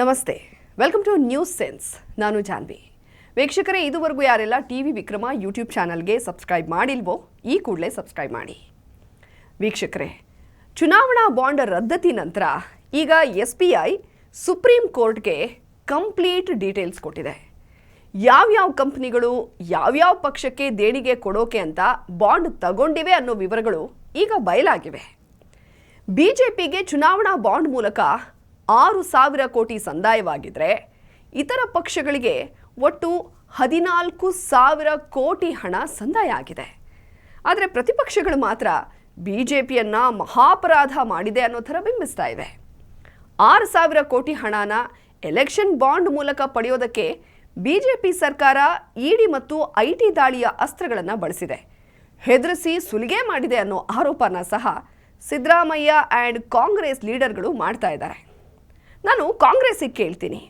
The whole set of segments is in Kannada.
ನಮಸ್ತೆ. ವೆಲ್ಕಮ್ ಟು ನ್ಯೂಸ್ ಸೆನ್ಸ್ ನಾನು ಜಾನ್ವಿ. ವೀಕ್ಷಕರೇ, ಇದುವರೆಗೂ ಯಾರೆಲ್ಲ ಟಿ ವಿ ವಿಕ್ರಮ ಯೂಟ್ಯೂಬ್ ಚಾನಲ್ಗೆ ಸಬ್ಸ್ಕ್ರೈಬ್ ಮಾಡಿಲ್ವೋ, ಈ ಕೂಡಲೇ ಸಬ್ಸ್ಕ್ರೈಬ್ ಮಾಡಿ. ವೀಕ್ಷಕರೇ, ಚುನಾವಣಾ ಬಾಂಡ್ ರದ್ದತಿ ನಂತರ ಈಗ ಎಸ್ ಬಿ ಐ ಸುಪ್ರೀಂ ಕೋರ್ಟ್ಗೆ ಕಂಪ್ಲೀಟ್ ಡೀಟೇಲ್ಸ್ ಕೊಟ್ಟಿದೆ. ಯಾವ್ಯಾವ ಕಂಪ್ನಿಗಳು, ಯಾವ್ಯಾವ ಪಕ್ಷಕ್ಕೆ ದೇಣಿಗೆ ಕೊಡೋಕೆ ಅಂತ ಬಾಂಡ್ ತಗೊಂಡಿವೆ ಅನ್ನೋ ವಿವರಗಳು ಈಗ ಬಯಲಾಗಿವೆ. ಬಿಜೆಪಿಗೆ ಚುನಾವಣಾ ಬಾಂಡ್ ಮೂಲಕ ಆರು ಸಾವಿರ ಕೋಟಿ ಸಂದಾಯವಾಗಿದ್ರೆ ಇತರ ಪಕ್ಷಗಳಿಗೆ ಒಟ್ಟು ಹದಿನಾಲ್ಕು ಸಾವಿರ ಕೋಟಿ ಹಣ ಸಂದಾಯ ಆಗಿದೆ. ಆದರೆ ಪ್ರತಿಪಕ್ಷಗಳು ಮಾತ್ರ ಬಿ ಜೆ ಪಿಯನ್ನು ಮಹಾಪರಾಧ ಮಾಡಿದೆ ಅನ್ನೋ ಥರ ಬಿಂಬಿಸ್ತಾ ಇವೆ. ಆರು ಸಾವಿರ ಕೋಟಿ ಹಣನ ಎಲೆಕ್ಷನ್ ಬಾಂಡ್ ಮೂಲಕ ಪಡೆಯೋದಕ್ಕೆ ಬಿ ಜೆ ಪಿ ಸರ್ಕಾರ ಇಡಿ ಮತ್ತು ಐ ಟಿ ದಾಳಿಯ ಅಸ್ತ್ರಗಳನ್ನು ಬಳಸಿದೆ. ಹೆದರಿಸಿ ಸುಲಿಗೆ ಮಾಡಿದೆ ಅನ್ನೋ ಆರೋಪನ ಸಹ ಸಿದ್ದರಾಮಯ್ಯ ಆ್ಯಂಡ್ ಕಾಂಗ್ರೆಸ್ ಲೀಡರ್ಗಳು ಮಾಡ್ತಾ ಇದ್ದಾರೆ. ನಾನು ಕಾಂಗ್ರೆಸ್ಸಿಗೆ ಕೇಳ್ತೀನಿ.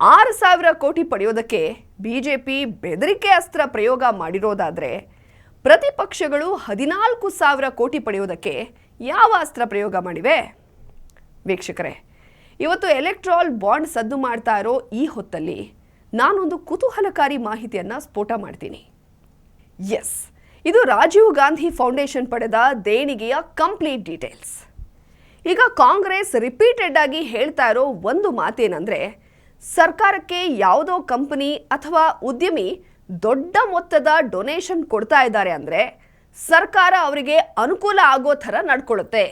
ಆರು ಸಾವಿರ ಕೋಟಿ ಪಡೆಯೋದಕ್ಕೆ ಬಿ ಜೆ ಪಿ ಬೆದರಿಕೆ ಅಸ್ತ್ರ ಪ್ರಯೋಗ ಮಾಡಿರೋದಾದರೆ ಪ್ರತಿಪಕ್ಷಗಳು ಹದಿನಾಲ್ಕು ಸಾವಿರ ಕೋಟಿ ಪಡೆಯೋದಕ್ಕೆ ಯಾವ ಅಸ್ತ್ರ ಪ್ರಯೋಗ ಮಾಡಿವೆ? ವೀಕ್ಷಕರೇ, ಇವತ್ತು ಎಲೆಕ್ಟ್ರಾಲ್ ಬಾಂಡ್ ಸದ್ದು ಮಾಡ್ತಾ ಇರೋ ಈ ಹೊತ್ತಲ್ಲಿ ನಾನೊಂದು ಕುತೂಹಲಕಾರಿ ಮಾಹಿತಿಯನ್ನು ಸ್ಫೋಟ ಮಾಡ್ತೀನಿ. ಎಸ್, ಇದು ರಾಜೀವ್ ಗಾಂಧಿ ಫೌಂಡೇಶನ್ ಪಡೆದ ದೇಣಿಗೆಯ ಕಂಪ್ಲೀಟ್ ಡೀಟೇಲ್ಸ್. ಈಗ ಕಾಂಗ್ರೆಸ್ ರಿಪೀಟೆಡ್ ಆಗಿ ಹೇಳ್ತಾ ಇರೋ ಒಂದು ಮಾತೇನೆಂದರೆ, ಸರ್ಕಾರಕ್ಕೆ ಯಾವುದೋ ಕಂಪನಿ ಅಥವಾ ಉದ್ಯಮಿ ದೊಡ್ಡ ಮೊತ್ತದ ಡೊನೇಷನ್ ಕೊಡ್ತಾ ಇದ್ದಾರೆ ಅಂದರೆ, ಸರ್ಕಾರ ಅವರಿಗೆ ಅನುಕೂಲ ಆಗೋ ಥರ ನಡ್ಕೊಳ್ಳುತ್ತೆ.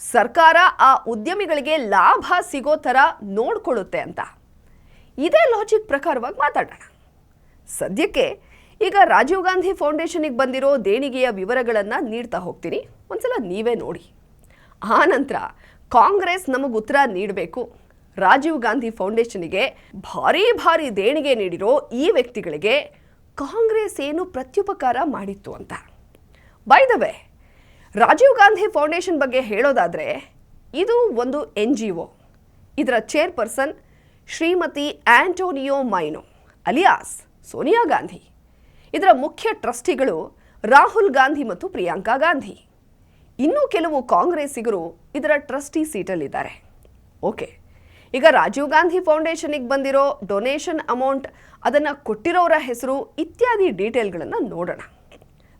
ಸರ್ಕಾರ ಆ ಉದ್ಯಮಿಗಳಿಗೆ ಲಾಭ ಸಿಗೋ ಥರ ನೋಡ್ಕೊಳ್ಳುತ್ತೆ ಅಂತ. ಇದೇ ಲಾಜಿಕ್ ಪ್ರಕಾರವಾಗಿ ಮಾತಾಡೋಣ. ಸದ್ಯಕ್ಕೆ ಈಗ ರಾಜೀವ್ ಗಾಂಧಿ ಫೌಂಡೇಶನಿಗೆ ಬಂದಿರೋ ದೇಣಿಗೆಯ ವಿವರಗಳನ್ನು ನೀಡ್ತಾ ಹೋಗ್ತೀನಿ. ಒಂದ್ಸಲ ನೀವೇ ನೋಡಿ. ಆ ನಂತರ ಕಾಂಗ್ರೆಸ್ ನಮಗೆ ಉತ್ತರ ನೀಡಬೇಕು. ರಾಜೀವ್ ಗಾಂಧಿ ಫೌಂಡೇಶನ್ಗೆ ಭಾರಿ ಭಾರಿ ದೇಣಿಗೆ ನೀಡಿರೋ ಈ ವ್ಯಕ್ತಿಗಳಿಗೆ ಕಾಂಗ್ರೆಸ್ ಏನು ಪ್ರತ್ಯುಪಕಾರ ಮಾಡಿತ್ತು ಅಂತ. By the way Rajiv Gandhi foundation ಬಗ್ಗೆ ಹೇಳೋದಾದರೆ ಇದು ಒಂದು ಎನ್ ಜಿ ಒ ಇದರ chairperson Shrimati Antonio Maino, alias Sonia Gandhi. ಇದರ ಮುಖ್ಯ ಟ್ರಸ್ಟಿಗಳು ರಾಹುಲ್ ಗಾಂಧಿ ಮತ್ತು ಪ್ರಿಯಾಂಕಾ ಗಾಂಧಿ. ಇನ್ನೂ ಕೆಲವು ಕಾಂಗ್ರೆಸ್ಸಿಗರು ಇದರ ಟ್ರಸ್ಟಿ ಸೀಟಲ್ಲಿದ್ದಾರೆ. ಓಕೆ. ಈಗ ರಾಜೀವ್ ಗಾಂಧಿ ಫೌಂಡೇಶನಿಗೆ ಬಂದಿರೋ ಡೊನೇಷನ್ ಅಮೌಂಟ್ ಅದನ್ನು ಕೊಟ್ಟಿರೋರ ಹೆಸರು ಇತ್ಯಾದಿ ಡೀಟೇಲ್ಗಳನ್ನು ನೋಡೋಣ.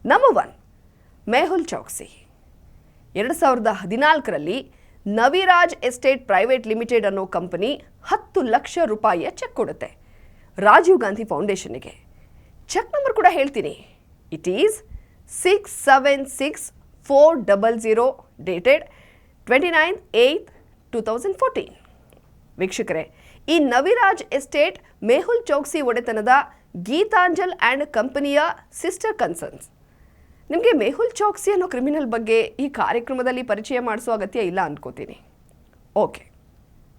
ನಂಬರ್ ಒನ್ ಮೆಹುಲ್ ಚೌಕ್ಸಿ ಎರಡು ಸಾವಿರದ ಹದಿನಾಲ್ಕರಲ್ಲಿ ನವಿರಾಜ್ ಎಸ್ಟೇಟ್ ಪ್ರೈವೇಟ್ ಲಿಮಿಟೆಡ್ ಅನ್ನೋ ಕಂಪನಿ ಹತ್ತು ಲಕ್ಷ ರೂಪಾಯಿಯ ಚೆಕ್ ಕೊಡುತ್ತೆ. ರಾಜೀವ್ ಗಾಂಧಿ ಫೌಂಡೇಶನ್ಗೆ. ಚೆಕ್ ನಂಬರ್ ಕೂಡ ಹೇಳ್ತೀನಿ. It is six seven six four double zero dated twenty nine eight two thousand fourteen ವೀಕ್ಷಕರೇ, ಈ ನವಿರಾಜ್ ಎಸ್ಟೇಟ್ ಮೇಹುಲ್ ಚೌಕ್ಸಿ ಒಡೆತನದ ಗೀತಾಂಜಲ್ ಆ್ಯಂಡ್ ಕಂಪನಿಯ ಸಿಸ್ಟರ್ ಕನ್ಸರ್ನ್ಸ್ ನಿಮಗೆ ಮೇಹುಲ್ ಚೌಕ್ಸಿ ಅನ್ನೋ ಕ್ರಿಮಿನಲ್ ಬಗ್ಗೆ ಈ ಕಾರ್ಯಕ್ರಮದಲ್ಲಿ ಪರಿಚಯ ಮಾಡಿಸೋ ಅಗತ್ಯ ಇಲ್ಲ ಅಂದ್ಕೋತೀನಿ okay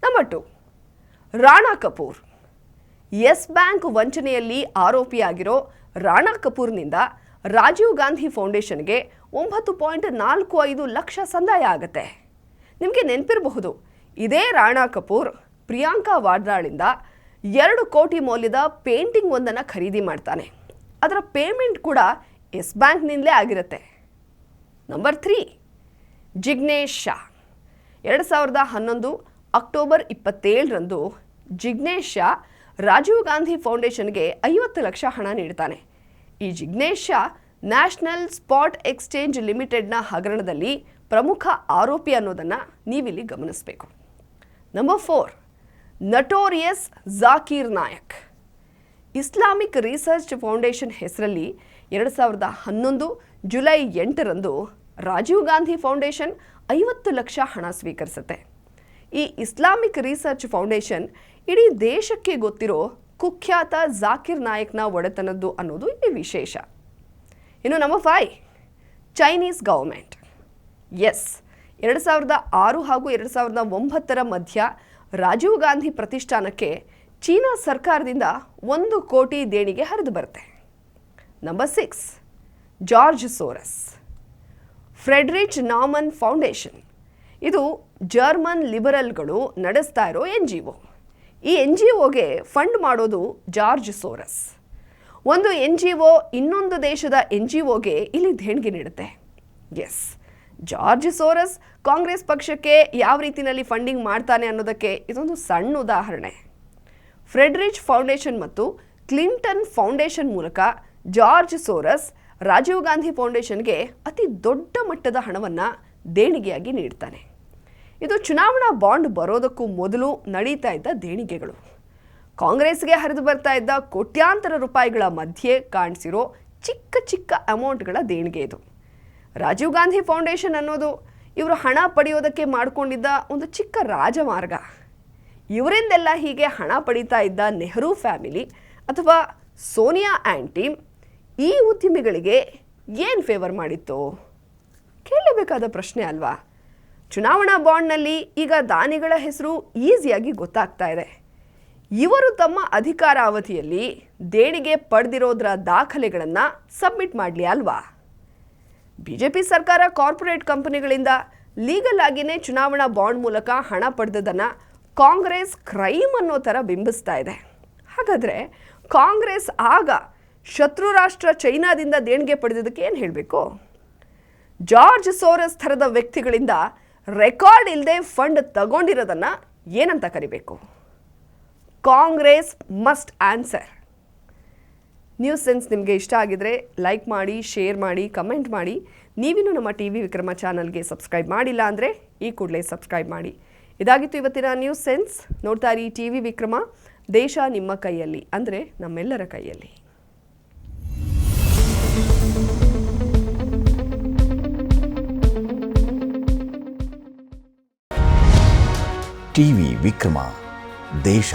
number two Rana Kapoor. Yes bank ವಂಚನೆಯಲ್ಲಿ ಆರೋಪಿಯಾಗಿರೋ ರಾಣಾ ಕಪೂರ್ನಿಂದ ರಾಜೀವ್ ಗಾಂಧಿ ಫೌಂಡೇಶನ್ಗೆ ಒಂಬತ್ತು ಪಾಯಿಂಟ್ ನಾಲ್ಕು ಐದು ಲಕ್ಷ ಸಂದಾಯ ಆಗುತ್ತೆ. ನಿಮಗೆ ನೆನಪಿರಬಹುದು, ಇದೇ ರಾಣಾ ಕಪೂರ್ ಪ್ರಿಯಾಂಕಾ ವಾಡ್ರಾಳಿಂದ ಎರಡು ಕೋಟಿ ಮೌಲ್ಯದ ಪೇಂಟಿಂಗ್ ಒಂದನ್ನು ಖರೀದಿ ಮಾಡ್ತಾನೆ. ಅದರ ಪೇಮೆಂಟ್ ಕೂಡ ಎಸ್ ಬ್ಯಾಂಕ್ನಿಂದಲೇ ಆಗಿರುತ್ತೆ. Number three, Jignesh Shah. ಎರಡು ಸಾವಿರದ ಹನ್ನೊಂದು ಅಕ್ಟೋಬರ್ ಇಪ್ಪತ್ತೇಳರಂದು ಜಿಗ್ನೇಶ್ ಶಾ ರಾಜೀವ್ ಗಾಂಧಿ ಫೌಂಡೇಶನ್ಗೆ ಐವತ್ತು ಲಕ್ಷ ಹಣ ನೀಡ್ತಾನೆ. ಈ Jignesh Shah national spot exchange ಲಿಮಿಟೆಡ್ನ ಹಗರಣದಲ್ಲಿ ಪ್ರಮುಖ ಆರೋಪಿ ಅನ್ನೋದನ್ನು ನೀವಿಲ್ಲಿ ಗಮನಿಸಬೇಕು. Number four notorious Zakir Naik Islamic research foundation ಹೆಸರಲ್ಲಿ ಎರಡು ಸಾವಿರದ ಹನ್ನೊಂದು ಜುಲೈ ಎಂಟರಂದು ರಾಜೀವ್ ಗಾಂಧಿ ಫೌಂಡೇಶನ್ ಐವತ್ತು ಲಕ್ಷ ಹಣ ಸ್ವೀಕರಿಸುತ್ತೆ. ಈ ಇಸ್ಲಾಮಿಕ್ ರಿಸರ್ಚ್ ಫೌಂಡೇಶನ್ ಇಡೀ ದೇಶಕ್ಕೆ ಗೊತ್ತಿರೋ ಕುಖ್ಯಾತ ಜಾಕಿರ್ ನಾಯಕ್ನ ಒಡೆತನದ್ದು ಅನ್ನೋದು ಇಲ್ಲಿ ವಿಶೇಷ. ಇನ್ನು ನಂಬರ್ ಫೈ ಚೈನೀಸ್ ಗೌರ್ಮೆಂಟ್ ಎಸ್ ಎರಡು ಸಾವಿರದ ಆರು ಹಾಗೂ ಎರಡು ಸಾವಿರದ ಒಂಬತ್ತರ ಮಧ್ಯ ರಾಜೀವ್ ಗಾಂಧಿ ಪ್ರತಿಷ್ಠಾನಕ್ಕೆ ಚೀನಾ ಸರ್ಕಾರದಿಂದ ಒಂದು ಕೋಟಿ ದೇಣಿಗೆ ಹರಿದು ಬರುತ್ತೆ. Number six George Soros Friedrich Naumann Foundation ಇದು ಜರ್ಮನ್ ಲಿಬರಲ್ಗಳು ನಡೆಸ್ತಾ ಇರೋ ಎನ್ ಜಿ ಒ ಈ ಎನ್ ಜಿ ಒಗೆ ಫಂಡ್ ಮಾಡೋದು ಜಾರ್ಜ್ ಸೋರಸ್ ಒಂದು ಎನ್ ಜಿ ಒ ಇನ್ನೊಂದು ದೇಶದ ಎನ್ ಜಿ ಒಗೆ ಇಲ್ಲಿ ದೇಣಿಗೆ ನೀಡುತ್ತೆ. ಎಸ್ ಜಾರ್ಜ್ ಸೋರಸ್ ಕಾಂಗ್ರೆಸ್ ಪಕ್ಷಕ್ಕೆ ಯಾವ ರೀತಿಯಲ್ಲಿ ಫಂಡಿಂಗ್ ಮಾಡ್ತಾನೆ ಅನ್ನೋದಕ್ಕೆ ಇದೊಂದು ಸಣ್ಣ ಉದಾಹರಣೆ. ಫ್ರೆಡ್ರಿಚ್ ಫೌಂಡೇಶನ್ ಮತ್ತು ಕ್ಲಿಂಟನ್ ಫೌಂಡೇಶನ್ ಮೂಲಕ ಜಾರ್ಜ್ ಸೋರಸ್ ರಾಜೀವ್ ಗಾಂಧಿ ಫೌಂಡೇಶನ್ಗೆ ಅತಿ ದೊಡ್ಡ ಮಟ್ಟದ ಹಣವನ್ನು ದೇಣಿಗೆಯಾಗಿ ನೀಡ್ತಾನೆ. ಇದು ಚುನಾವಣಾ ಬಾಂಡ್ ಬರೋದಕ್ಕೂ ಮೊದಲು ನಡೀತಾ ಇದ್ದ ದೇಣಿಗೆಗಳು. ಕಾಂಗ್ರೆಸ್ಗೆ ಹರಿದು ಬರ್ತಾ ಇದ್ದ ಕೋಟ್ಯಾಂತರ ರೂಪಾಯಿಗಳ ಮಧ್ಯೆ ಕಾಣಿಸಿರೋ ಚಿಕ್ಕ ಚಿಕ್ಕ ಅಮೌಂಟ್ಗಳ ದೇಣಿಗೆ ಇದು. ರಾಜೀವ್ ಗಾಂಧಿ ಫೌಂಡೇಶನ್ ಅನ್ನೋದು ಇವರು ಹಣ ಪಡೆಯೋದಕ್ಕೆ ಮಾಡಿಕೊಂಡಿದ್ದ ಒಂದು ಚಿಕ್ಕ ರಾಜಮಾರ್ಗ. ಇವರಿಂದೆಲ್ಲ ಹೀಗೆ ಹಣ ಪಡೀತಾ ಇದ್ದ ನೆಹರು ಫ್ಯಾಮಿಲಿ ಅಥವಾ ಸೋನಿಯಾ ಆ್ಯಂಡ್ ಈ ಉದ್ಯಮಿಗಳಿಗೆ ಏನು ಫೇವರ್ ಮಾಡಿತ್ತು? ಕೇಳಲೇಬೇಕಾದ ಪ್ರಶ್ನೆ ಅಲ್ವಾ? ಚುನಾವಣಾ ಬಾಂಡ್ನಲ್ಲಿ ಈಗ ದಾನಿಗಳ ಹೆಸರು ಈಸಿಯಾಗಿ ಗೊತ್ತಾಗ್ತಾ ಇದೆ. ಇವರು ತಮ್ಮ ಅಧಿಕಾರ ಅವಧಿಯಲ್ಲಿ ದೇಣಿಗೆ ಪಡೆದಿರೋದ್ರ ದಾಖಲೆಗಳನ್ನು ಸಬ್ಮಿಟ್ ಮಾಡಲಿ ಅಲ್ವಾ? ಬಿಜೆಪಿ ಸರ್ಕಾರ ಕಾರ್ಪೊರೇಟ್ ಕಂಪನಿಗಳಿಂದ ಲೀಗಲ್ ಆಗಿನೇ ಚುನಾವಣಾ ಬಾಂಡ್ ಮೂಲಕ ಹಣ ಪಡೆದದನ್ನು ಕಾಂಗ್ರೆಸ್ ಕ್ರೈಮ್ ಅನ್ನೋ ಥರ ಬಿಂಬಿಸ್ತಾ ಇದೆ. ಹಾಗಾದರೆ ಕಾಂಗ್ರೆಸ್ ಆಗ ಶತ್ರು ರಾಷ್ಟ್ರ ಚೈನಾದಿಂದ ದೇಣಿಗೆ ಪಡೆದಿದ್ದಕ್ಕೆ ಏನು ಹೇಳಬೇಕು? ಜಾರ್ಜ್ ಸೋರಸ್ ಥರದ ವ್ಯಕ್ತಿಗಳಿಂದ ರೆಕಾರ್ಡ್ ಇಲ್ಲದೆ ಫಂಡ್ ತಗೊಂಡಿರೋದನ್ನು ಏನಂತ ಕರಿಬೇಕು? Congress must answer. News sense ನಿಮಗೆ ಇಷ್ಟ ಆಗಿದ್ರೆ ಲೈಕ್ ಮಾಡಿ ಶೇರ್ ಮಾಡಿ ಕಮೆಂಟ್ ಮಾಡಿ. ನೀವಿನ್ನೂ ನಮ್ಮ ಟಿ ವಿ ವಿಕ್ರಮ ಚಾನಲ್ಗೆ ಸಬ್ಸ್ಕ್ರೈಬ್ ಮಾಡಿಲ್ಲ ಅಂದರೆ ಈ ಕೂಡಲೇ ಸಬ್ಸ್ಕ್ರೈಬ್ ಮಾಡಿ. ಇದಾಗಿತ್ತು ಇವತ್ತಿನ ನ್ಯೂಸ್ ಸೆನ್ಸ್ ನೋಡ್ತಾ ಇರಿ ಟಿ ವಿ ವಿಕ್ರಮ, ದೇಶ ನಿಮ್ಮ ಕೈಯಲ್ಲಿ ಅಂದರೆ ನಮ್ಮೆಲ್ಲರ ಕೈಯಲ್ಲಿ. ಟಿವಿ ವಿಕ್ರಮ, ದೇಶ